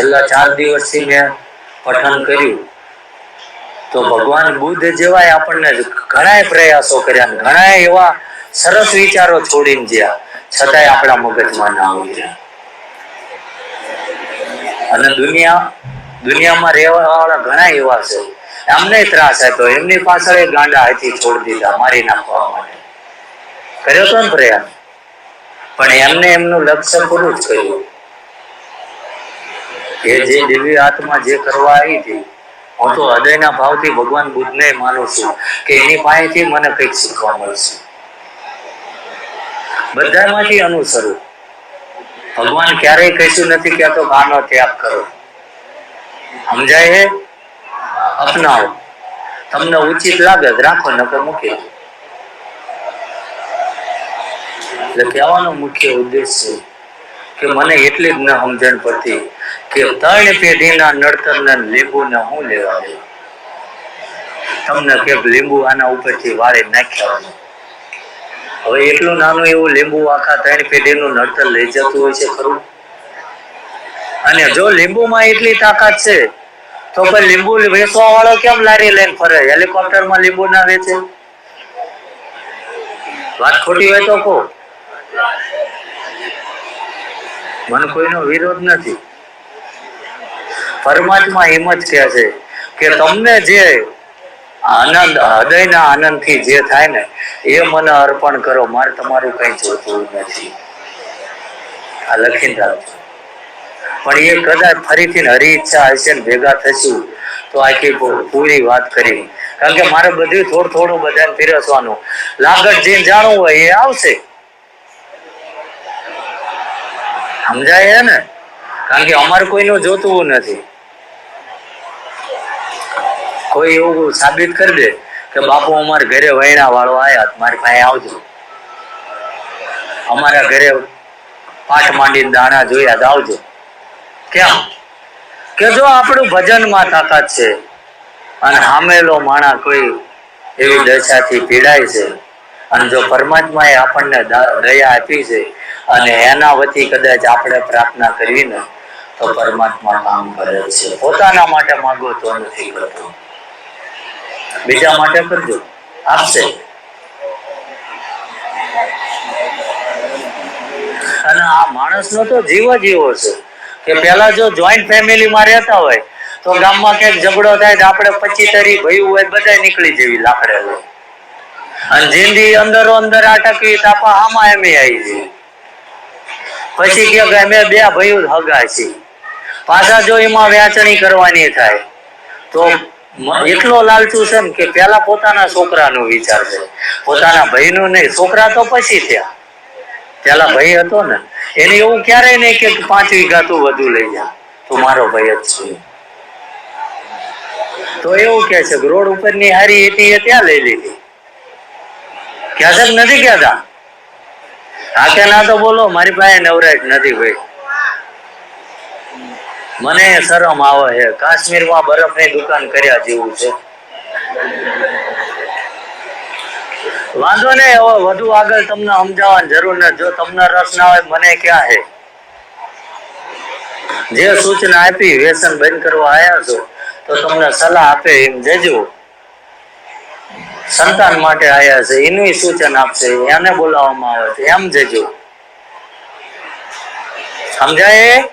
છેલ્લા ચાર દિવસથી મેં પઠન કર્યું. તો ભગવાન બુદ્ધ જેવાય આપણને ઘણાય પ્રયાસો કર્યા ઘણા એવા સરસ વિચારો છોડીને ગયા. છતાંય આપણા મગજમાં ના ઉતર્યા અને દુનિયા, દુનિયામાં રહેવા વાળા ઘણા એવા છે. એમને ત્રાસ હતો. એમની પાછળ એ ગાંડા હાથી છોડી દીધા મારી નાખવા માટે. કર્યો તો ને પ્રયાસ. પણ એમને એમનું લક્ષ્ય પૂરું જ કર્યું. એ જે દિવ્ય આત્મા જે કરવા આવી હતી, હું તો હૃદયના ભાવથી ભગવાન બુદ્ધને માનું છું કે એની પાસેથી મને કંઈક શીખવા મળશે. બધામાંથી અનુસરું. ભગવાન ક્યારેય કહેતું નથી કે તો આનો ત્યાગ કરો. સમજાય હે અપનાવો. તમને ઉચિત લાગે રાખો નકર મૂકી એટલે કહેવાનો મુખ્ય ઉદ્દેશ છે કે મને એટલી જ ન સમજણ પડતી કે ત્રણ પેઢીના નડતરને લીંબુને હું લેવા તમને કે લીંબુ આના ઉપરથી વાળી નાખ્યા હવે એટલું નાનું એવું લીંબુ આખા ત્રણ પેઢીનું નડતર લઈ જતું હોય છે, ખરું? અને જો લીંબુમાં એટલી તાકાત છે, તો પછી લીંબુ વેચવા વાળો કેમ લારી લઈને ફરે? હેલિકોપ્ટરમાં લીંબુ ના વેચે? વાત ખોટી હોય તો કહો. મને કોઈનો વિરોધ નથી. પરમાત્મા એમ જ કહે છે કે તમને જે આનંદ, હૃદયના આનંદથી જે થાય ને, એ મને અર્પણ કરો. મારે તમારું કઈ જોતું નથી. આ લખીને રાખજો. પણ એ કદાચ ફરીથી હરી ઈચ્છા હશે ને ભેગા થશું, તો આખી પૂરી વાત કરી. કારણ કે મારે બધું થોડું થોડું બધાને પીરસવાનું. લાગત જે જાણવું હોય એ આવશે. સમજાય ને? કારણ કે અમારે કોઈનું જોતું નથી. કોઈ એવું સાબિત કરી દે કે બાપુ અમારા ઘરે વૈણા વાળો આવ્યા મારી પાસે આવજો. અમારા ઘરે પાઠ માંડીને દાણા જોયા તો આવજો. કેમ? કે જો આપણું ભજનમાં તાકાત છે અને હામેલો માણા કોઈ એવી દશાથી પીડાય છે અને જો પરમાત્માએ આપણને દ- દયા આપી છે અને એના વતી કદાચ આપણે પ્રાર્થના કરીને તો પરમાત્મા કામ કરે છે. પોતાના માટે માગો તો નથી કરતો. બીજા માટે કરજો. આપશે. અને આ માણસનો તો જીવ જ એવો છે. કે પેલા જો જોઈન્ટ ફેમિલીમાં રહેતા હોય, તો ગામમાં ક્યાંક ઝઘડો થાય તો આપણે પચી તરી ભયું હોય બધા નીકળી જેવી લાકડે અને જિંદગી અંદરો અંદર અટકવી તો આપા આમાં એમ આવી જઈએ પછી કે અમે બે ભયું હગા છીએ. પાછા જો એમાં વ્યાચણી કરવાની થાય, તો એટલો લાલચુ છે ને કે પેલા પોતાના છોકરાનો વિચાર છે. પોતાના ભાઈનું નહીં, છોકરા તો પછી ત્યાં પેલા ભાઈ હતો ને, એને એવું ક્યારેય નહીં કે પાંચ વીઘા તું વધુ લઈ જા. તું મારો ભાઈ જ છે. તો એવું કે છે રોડ ઉપરની હારી હતી એ ત્યાં લઈ લીધી. ક્યાં નથી કહેતા હા કે ના તો બોલો, મારી પાસે નવરાજ નથી ભાઈ. મને શરમ આવે છે. કાશ્મીરમાં બરફની દુકાન કર્યા જેવું છે. વાંધો નહીં, હવે વધુ આગળ તમને સમજાવવાની જરૂર નથી. જો તમને રસ ના હોય, મને ક્યાં છે જે સૂચના આપી, વ્યસન બંધ કરવા આવ્યા છો, તો તમને સલાહ આપે એમ જજો. સંતાન માટે આવ્યા છે. એનું સૂચન આપશે. એને બોલાવવામાં આવે છે. એમ જજો. સમજાય?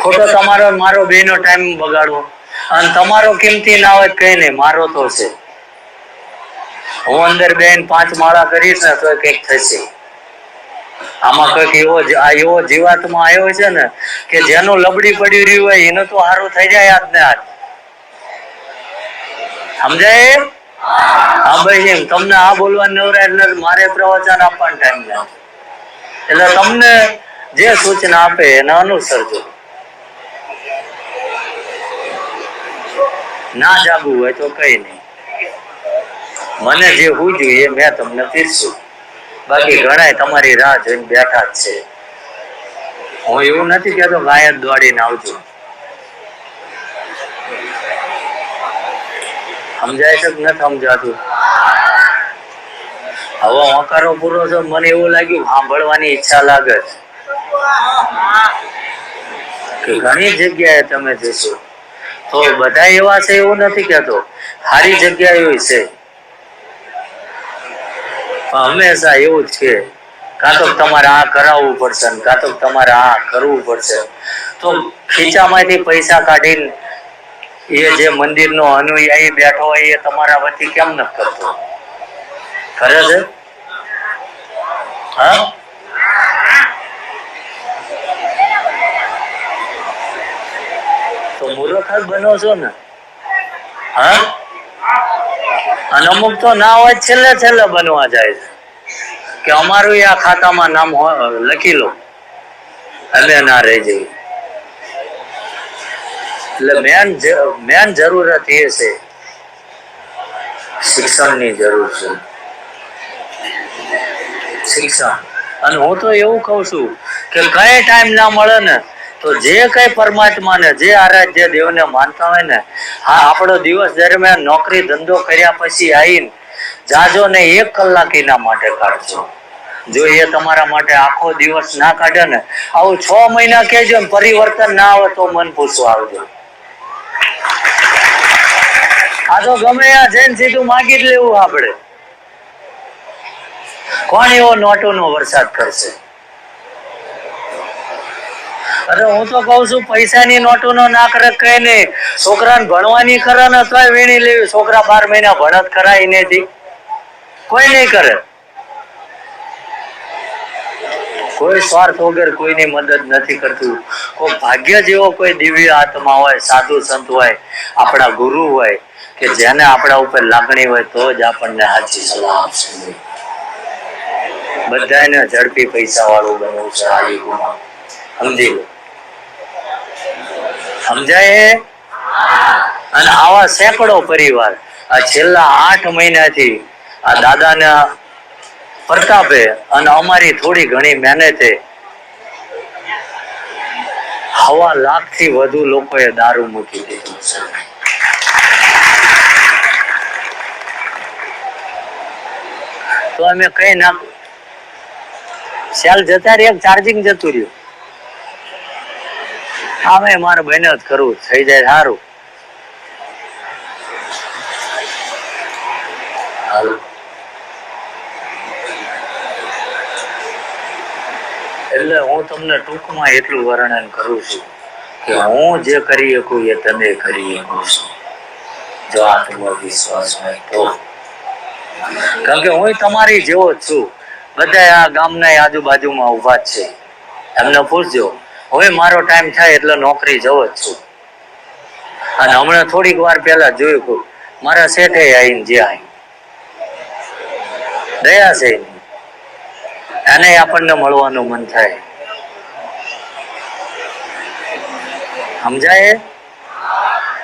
ખોટો તમારો મારો મારો બેનો ટાઈમ બગાડવો. અને તમારો કિંમતી ના હોય કઈ નહીં, મારો તો છે. હું અંદર બેન પાંચ માળા કરીશ ને તો કંઈક થશે. આમાં કંઈક એવો આ એવો જીવાતમાં આવ્યો છે ને કે જેનું લબડી પડી રહ્યું હોય એનું તો સારું થઈ જાય હાથ ને હાથ સમજાય? હા ભાઈ એમ. તમને આ બોલવા નવરા એટલે મારે પ્રવચન આપવાનો ટાઈમ નથી એટલે તમને જે સૂચના આપે એને અનુસરજો. ના જાગવું હોય તો કઈ નહીં. મને જે હું એ મેં તમને પીરશું બાકી ઘણા તમારી રાહ જોઈને બેઠા જ છે. હું એવું નથી કહેતો જ દોડીને આવજો. સમજાય છે કે નથી સમજાતું? હવે હકારો પૂરો છે મને એવું લાગ્યું સાંભળવાની ઈચ્છા લાગે છે. કે ઘણી જગ્યાએ તમે જશો. તો બધા એવા છે એવું નથી કહેતો. સારી જગ્યા એવી છે. હંમેશા એવું જ છે. કાં તો તમારે આ કરાવવું પડશે ને કાં તો તમારે આ કરવું પડશે. તો ખીચામાંથી પૈસા કાઢીને એ જે મંદિરનો અનુયાયી બેઠો હોય એ તમારા વતી કેમ ન કરતો? કરે છે? હા? તો મૂર્ખ બનો છો ને? હા? અને અમુક તો ના હોય છેલ્લે છેલ્લે બનવા જાય છે. કે અમારું આ ખાતામાં નામ લખી લો. અમે ના રહી જઈએ એટલે મેન મેન જરૂરત એ છે શિક્ષણની જરૂર છે. શિક્ષણ. અને હું તો એવું કહું છું કે કઈ ટાઈમ ના મળે ને તો જે કઈ પરમાત્માને, જે આરાધ્ય દેવને માનતા હોય ને, હા, આપણો દિવસ દરમિયાન નોકરી ધંધો કર્યા પછી આવીને જાજો ને એક કલાક એના માટે કાઢજો. જો એ તમારા માટે આખો દિવસ ના કાઢે ને, આવું છ મહિના કહેજો ને પરિવર્તન ના આવે તો મન પૂછવા આવજો. આ તો ગમે આ જઈને સીધું માગી જ લેવું આપણે. કોણ એવો નોટોનો વરસાદ કરશે? અરે હું તો કઉ છું, પૈસાની નોટોનો ના કરે કઈ નહીં. ભણવાની કરે ને તોય વીણી લેવી. છોકરા બાર મહિના ભણત કરાય નથી કોઈ નહીં કરે. કોઈ સ્વાર્થ વગર કોઈની મદદ નથી કરતું. કોઈ ભાગ્ય જેવો કોઈ દિવ્ય આત્મા હોય, સાધુ સંત હોય, આપણા ગુરુ હોય, કે જેને આપણા ઉપર લાગણી હોય, તો જ આપણને સાચી સલાહ આપશે. બધાને ઝડપી પૈસા વાળું બનવું છે આ સમજી લો. સમજાય? અને આવા સેંકડો પરિવાર આ છેલ્લા આઠ મહિનાથી આ દાદાના પ્રતાપે અને અમારી થોડી ઘણી મહેનતે હવા લાખથી વધુ લોકોએ દારૂ મૂકી દીધું. તો અમે કઈ ના સેલ જતા રહી ચાર્જિંગ જતું રહ્યું? આમે મારે બહેને જ કરવું થઈ જાય સારું એટલે હું તમને ટૂંકમાં એટલું વર્ણન કરું છું કે હું. જે કરી શકું એ તમે કરી શકો છો જો આત્મવિશ્વાસ હોય તો. કારણ કે હું તમારી જેવો જ છું. બધા આ ગામના આજુબાજુમાં ઊભા છે. એમને પૂછજો. હવે મારો ટાઈમ થાય એટલે નોકરી જવો જ છું. અને હમણાં થોડીક વાર પહેલા જોયું કે મારા શેઠે આવીને જે આવી દયા છે એની. આપણને મળવાનું મન થાય. સમજાય?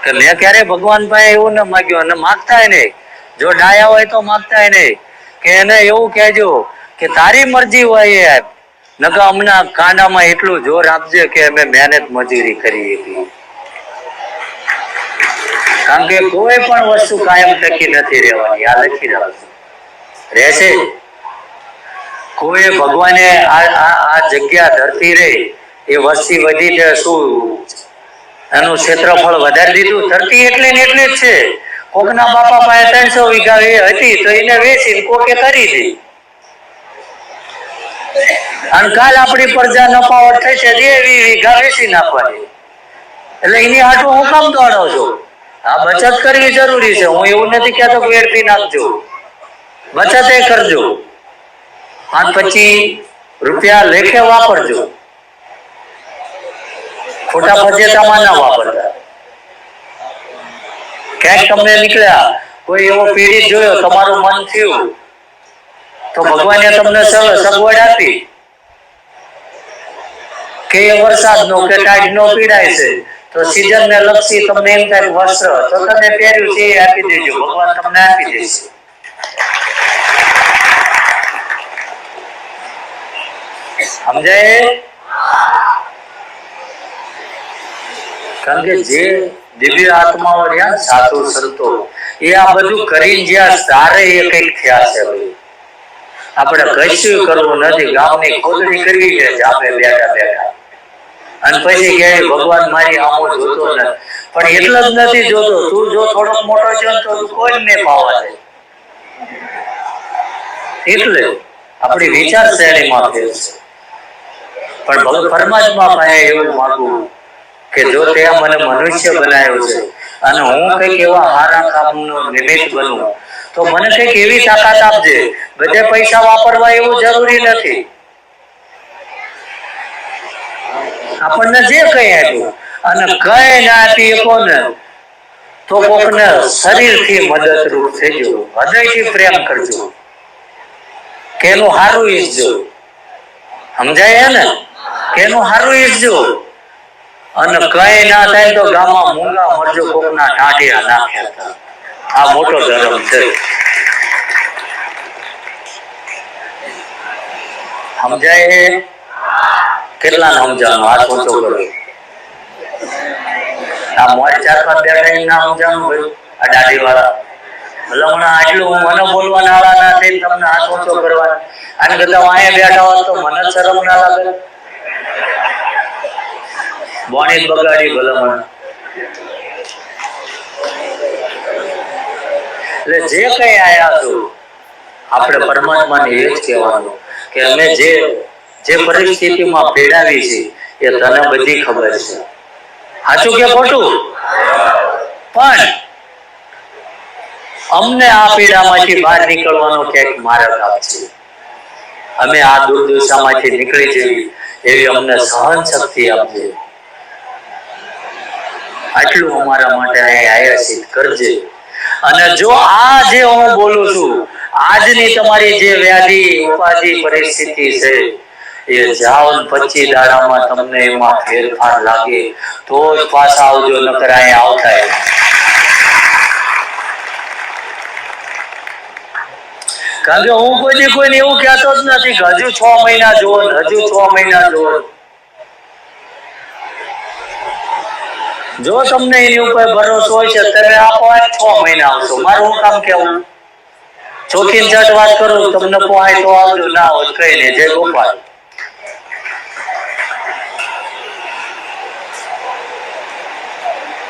કે મેં ક્યારે ભગવાન પાસે એવું ન માગ્યું, અને માગતાય નહીં. જો ડાયા હોય તો માગતાય નહીં. કે એને એવું કહેજો કે તારી મરજી હોય એ નકા હમણાં કાંડામાં એટલું જોર આપજે કે અમે મહેનત મજૂરી કરી હતી. કારણ કે કોઈ પણ વસ્તુ કાયમ ટકી નથી રહેવાની, આ લખી રાખજો રહેશે. કોઈ ભગવાને આ જગ્યા ધરતી રહી, એ વસ્તી વધી તે શું? એનું ક્ષેત્રફળ વધારી દીધું? ધરતી એટલી ને એટલે જ છે. કોકના બાપા પાસે ત્રણસો વીઘા હતી, તો એને વેચી કોકે કરી દી અને કાલ આપણી પ્રજા નફાવટ થશે એવી વીઘા વેચી નાખવાની. એટલે એની હાટું હું કામ દોડો છું? આ બચત કરવી જરૂરી છે. હું એવું નથી કહેતો કે વેડફી નાખજો. બચત એ કરજો. પાંચ પછી રૂપિયા લેખે વાપરજો. ખોટા ફજેતામાં ના વાપરતા. ક્યાંક તમને નીકળ્યા, કોઈ એવો પીડિત જોયો, તમારું મન થયું. તો ભગવાને તમને સગવડ આપી. કે એ વરસાદ નો કે ટાઈડ નો પીડાય છે, તો સીઝન ને લક્ષી તમને એમ થાય વસ્ત્ર, તો તમે પહેર્યું છે આપી દેજો, ભગવાન તમને આપી દેશે. સમજાય? કારણ કે જે દિવ્ય આત્માઓ રહ્યા સાધુ સંતો, એ આ બધું કરીને જ્યાં સારે એ કંઈક થયા છે. આપણે કશું કરવું નથી, ગામની ખોદણી કરવી છે જાપે બેઠા બેઠા. અને પછી કે ભગવાન મારી આમો જોતો નથી. પણ એટલો જ નથી જોતો. તું જો થોડોક મોટો છે તો તું કોઈને પાવા છે એટલે આપણી વિચારશ્રેણીમાં ફેર છે. પણ ભગવાન પરમાત્મા પાસે એવું માગવું કે જો તે મને મનુષ્ય બનાવ્યો છે અને હું કંઈક એવા સારા કામનો નિમિત્ત બનું, તો મને કંઈક એવી તાકાત આપજે. બધે પૈસા વાપરવા એવું જરૂરી નથી. આપણને જે કઈ આપ્યું અને કઈ ના આપી કોને? તો કોકને શરીરથી મદદરૂપ થજો, હૃદયથી પ્રેમ કરજો. કેનું હારું ઈચ્છજો. સમજાય ને? કેનું સારું ઈચ્છજો. અને કઈ ના થાય તો ગામમાં મૂંગા મરજો કોકના ટાંટિયા નાખ્યા હતા. આ મોટો ધર્મ છે. સમજાય કેટલા સમજાવવાનું હાથ ઊંચો કરો. આ મોર ચાર પાંચ બેઠા ના સમજાવવાનું ભાઈ, આ દાઢી વાળા ભલામણા આટલું હું મને બોલવાના આળા ના થઈને તમને હાથ ઊંચો કરવાના. અને કરતા હું બેઠા હોત તો મને શરમ ના લાગે. બોણી બગાડી ભલામણ એટલે જે કઈ આયા છો, આપણે પરમાત્માને એ જ કહેવાનું કે અમે જે જે પરિસ્થિતિમાં પીડાવી છે, એ તને બધી ખબર છે. સાચું કે ખોટું? પણ અમને આ પીડામાંથી બહાર નીકળવાનો ક્યાંક માર્ગ આપશે. અમે આ દુર્દશામાંથી નીકળી જઈએ, એવી અમને સહન શક્તિ આપજે. આટલું અમારા માટે અહીં આયા કરજે. અને જો આ જે હું બોલું છું, આજની તમારી જે વ્યાધિ, ઉપાધિ પરિસ્થિતિ છે એ જાઓ પચી દાડામાં તમને એમાં ફેરફાર લાગે. તો જ પાછા આવજો, નકર અહીંયા આવતા કારણ કે હું કોઈ કોઈને એવું કહેતો જ નથી કે હજુ છ મહિના જુઓ હજુ છ મહિના જુઓ. જો તમને એની ઉપર ભરોસો હોય છે તમે આપો છ મહિના આવશો. મારું હું કામ કેવું ચોખીન જટ વાત કરું, તમને પોહાય તો આવજો, ના હોય કઈ નહીં, જય ગોપાલ.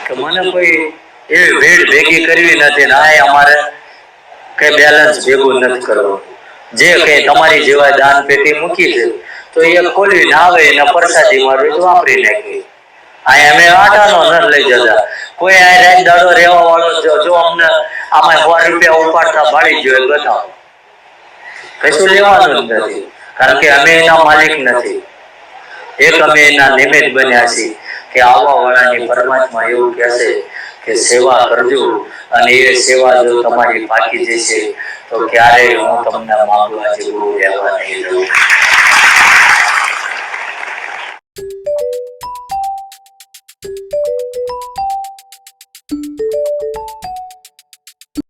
કે મને કોઈ એવી ભીડ ભેગી કરવી નથી ને આ અમારે કઈ બેલેન્સ ભેગું નથી કરવું. જે કઈ તમારી જેવા દાન પેટી મૂકી છે તો એ ખોલી ના આવે એના પ્રસાદી મારું તો વાપરી નાખી. અહીં અમે આટાનો ન લઈ જતા. કોઈ આ રાત દાડો રહેવા વાળો જો અમને આમાં સો રૂપિયા ઉપાડતા ભાડી જોઈએ બતાવો. કશું લેવાનું નથી. કારણ કે અમે એના માલિક નથી. એક અમે એના નિમિત્ત બન્યા છીએ. કે આવવા વાળાની પરમાત્મા એવું કહેશે કે સેવા કરજો અને એ સેવા જો તમારી બાકી જશે તો ક્યારેય હું તમને માગવા જેવું રહેવા નહીં દઉં.